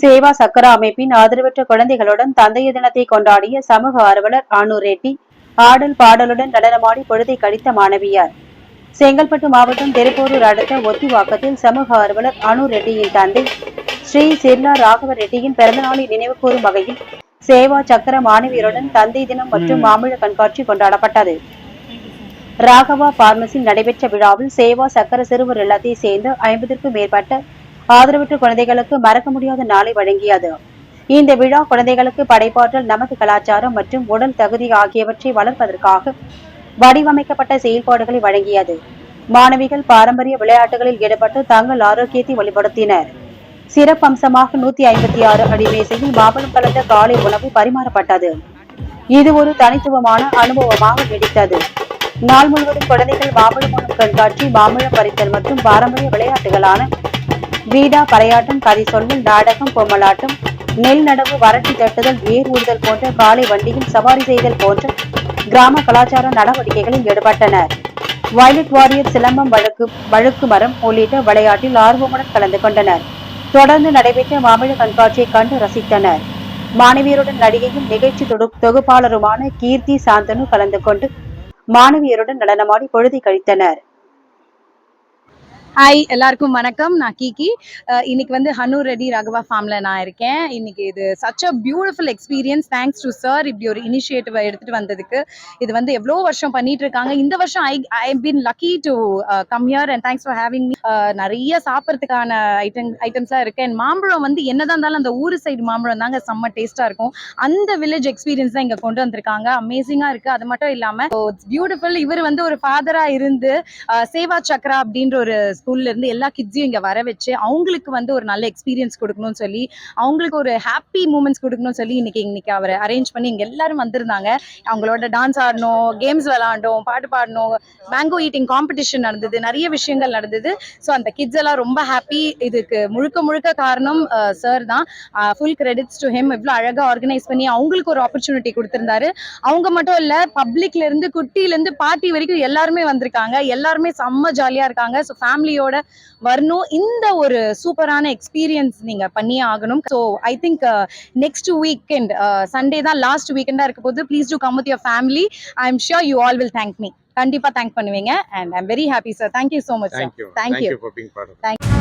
சேவா சக்கரா அமைப்பின் ஆதரவற்ற குழந்தைகளுடன் தந்தைய தினத்தை கொண்டாடிய சமூக ஆர்வலர் அனு ரெட்டி ஆடல் பாடலுடன் நடனமாடி பொழுதை கழித்த மாணவியார். செங்கல்பட்டு மாவட்டம் திருப்பூரூர் அடுத்த ஒத்திவாக்கத்தில் சமூக ஆர்வலர் அனு ரெட்டியின் தந்தை ஸ்ரீ சிர்லா ராகவ ரெட்டியின் பிறந்தநாளை நினைவுகூரும் வகையில் சேவா சக்கர மாணவியருடன் தந்தை தினம் மற்றும் மாம்பழ கண்காட்சி கொண்டாடப்பட்டது. ராகவா பார்மசியில் நடைபெற்ற விழாவில் சேவா சக்கர சிறுவர் இல்லத்தை சேர்ந்த ஐம்பதற்கும் மேற்பட்ட ஆதரவற்ற குழந்தைகளுக்கு மறக்க முடியாத நாளை வழங்கியது. இந்த விழா குழந்தைகளுக்கு படைப்பாற்றல் நமது கலாச்சாரம் மற்றும் உடல் தகுதி ஆகியவற்றை வளர்ப்பதற்காக வடிவமைக்கப்பட்ட செயல்பாடுகளை வழங்கியது. மாணவிகள் பாரம்பரிய விளையாட்டுகளில் ஈடுபட்டு தங்கள் ஆரோக்கியத்தை வெளிப்படுத்தினர். சிறப்பம்சமாக நூத்தி ஐம்பத்தி ஆறு அடி மேசையில் மாபலம் கலந்த காலை உணவு பரிமாறப்பட்டது. இது ஒரு தனித்துவமான அனுபவமாக நீடித்தது. நாள் முழுவதும் குழந்தைகள் மாம்பழம் உணவு கண்காட்சி மாம்பழம் பறித்தல் மற்றும் பாரம்பரிய விளையாட்டுகளான வீடா பறையாட்டம் கதை சொல்லும் நாடகம் பொம்மலாட்டம் நெல் நடவு வறட்சி தட்டுதல் வேர் ஊடுதல் போன்ற காலை வண்டியில் சவாரி செய்தல் போன்ற கிராம கலாச்சார நடவடிக்கைகளில் ஈடுபட்டனர். வயலட் வாரியர் சிலம்பம் வழக்கு வழுக்கு மரம் உள்ளிட்ட விளையாட்டில் ஆர்வமுடன் கலந்து கொண்டனர். தொடர்ந்து நடைபெற்ற மாமிழ கண்காட்சியை கண்டு ரசித்தனர். மாணவியருடன் நடிகையும் நிகழ்ச்சி தொகுப்பாளருமான கீர்த்தி சாந்தனு கலந்து கொண்டு மாணவியருடன் நடனமாடி பொழுதை கழித்தனர். ஹாய் எல்லாருக்கும் வணக்கம். நான் கீகி. இன்னைக்கு வந்து ஹனு ரெடி ராகவா ஃபார்ம்ல நான் இருக்கேன். இன்னைக்கு இது such a beautiful experience thanks to sir இப்படி ஒரு இனிஷியேட்டிவ் எடுத்துட்டு வந்ததுக்கு. இது வந்து எவ்வளோ வருஷம் பண்ணிட்டு இருக்காங்க. இந்த வருஷம் I I been lucky to come here and thanks for having me நிறைய சாப்பிட்றதுக்கான ஐட்டம் ஐட்டம்ஸாக இருக்கு. அண்ட் மாம்பழம் வந்து என்னதான் இருந்தாலும் அந்த ஊர் சைடு மாம்பழம் தாங்க செம்ம டேஸ்ட்டாக இருக்கும். அந்த வில்லேஜ் எக்ஸ்பீரியன்ஸ் தான் இங்க கொண்டு வந்திருக்காங்க. அமேசிங்கா இருக்கு. அது மட்டும் இல்லாம இட்ஸ் பியூட்டிஃபுல் இவர் வந்து ஒரு ஃபாதரா இருந்து சேவா சக்ரா அப்படின்ற ஒரு ஸ்கூல்ல இருந்து எல்லா கிட்ஸையும் இங்க வர வச்சு அவங்களுக்கு வந்து ஒரு நல்ல எக்ஸ்பீரியன்ஸ் கொடுக்கணும்னு சொல்லி அவங்களுக்கு ஒரு ஹாப்பி மூமெண்ட்ஸ் கொடுக்கணும்னு சொல்லி இன்னைக்கு இன்னைக்கு அவரை அரேஞ்ச் பண்ணி இங்க எல்லாரும் வந்திருந்தாங்க. அவங்களோட டான்ஸ் ஆடணும் கேம்ஸ் விளாண்டோம் பாட்டு பாடணும் மேங்கோ ஈட்டிங் காம்படிஷன் நடந்தது நிறைய விஷயங்கள் நடந்தது. ஸோ அந்த கிட்ஸ் எல்லாம் ரொம்ப ஹாப்பி இதுக்கு முழுக்க முழுக்க காரணம் சார் தான். ஃபுல் கிரெடிட்ஸ் டு ஹெம் இவ்வளோ அழகாக ஆர்கனைஸ் பண்ணி அவங்களுக்கு ஒரு ஆப்பர்ச்சுனிட்டி கொடுத்துருந்தாரு. அவங்க மட்டும் இல்லை பப்ளிக்ல இருந்து குட்டில இருந்து பார்ட்டி வரைக்கும் எல்லாருமே வந்திருக்காங்க. எல்லாருமே செம்ம ஜாலியாக இருக்காங்க. ஸோ ஃபேமிலியோட வரணும். இந்த ஒரு சூப்பரான எக்ஸ்பீரியன்ஸ் நீங்க பண்ணியே ஆகணும். So I think next weekend Sunday தான் லாஸ்ட் வீக்கெண்டா இருக்க போது please do come with your family I am sure you all will thank me கண்டிப்பா தேங்க் பண்ணுவீங்க. And I'm very happy sir thank you so much sir Thank you.